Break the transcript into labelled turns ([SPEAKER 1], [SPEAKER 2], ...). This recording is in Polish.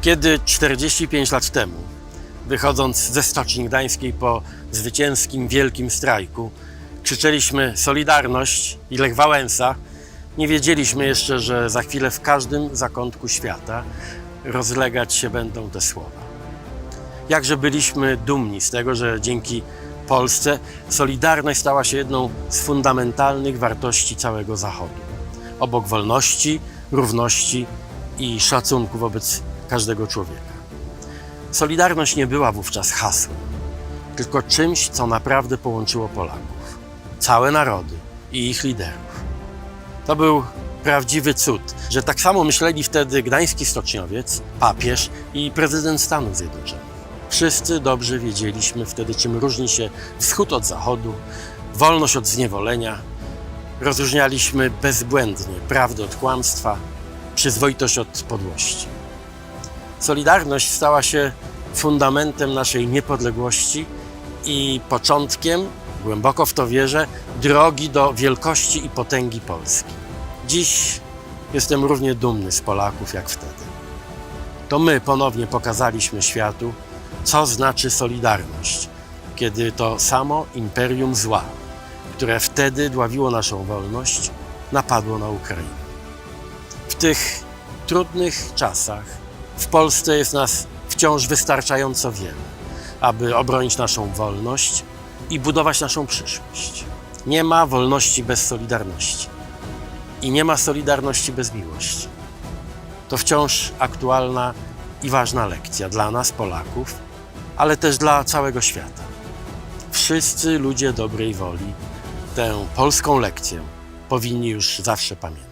[SPEAKER 1] Kiedy 45 lat temu, wychodząc ze Stoczni Gdańskiej po zwycięskim wielkim strajku, krzyczeliśmy Solidarność i Lech Wałęsa, nie wiedzieliśmy jeszcze, że za chwilę w każdym zakątku świata rozlegać się będą te słowa. Jakże byliśmy dumni z tego, że dzięki Polsce Solidarność stała się jedną z fundamentalnych wartości całego Zachodu. Obok wolności, równości i szacunku wobec każdego człowieka. Solidarność nie była wówczas hasłem, tylko czymś, co naprawdę połączyło Polaków, całe narody i ich liderów. To był prawdziwy cud, że tak samo myśleli wtedy gdański stoczniowiec, papież i prezydent Stanów Zjednoczonych. Wszyscy dobrze wiedzieliśmy wtedy, czym różni się wschód od zachodu, wolność od zniewolenia. Rozróżnialiśmy bezbłędnie prawdę od kłamstwa, przyzwoitość od podłości. Solidarność stała się fundamentem naszej niepodległości i początkiem, głęboko w to wierzę, drogi do wielkości i potęgi Polski. Dziś jestem równie dumny z Polaków jak wtedy. To my ponownie pokazaliśmy światu, co znaczy solidarność, kiedy to samo imperium zła, które wtedy dławiło naszą wolność, napadło na Ukrainę. W tych trudnych czasach w Polsce jest nas wciąż wystarczająco wiele, aby obronić naszą wolność i budować naszą przyszłość. Nie ma wolności bez solidarności i nie ma solidarności bez miłości. To wciąż aktualna i ważna lekcja dla nas, Polaków, ale też dla całego świata. Wszyscy ludzie dobrej woli tę polską lekcję powinni już zawsze pamiętać.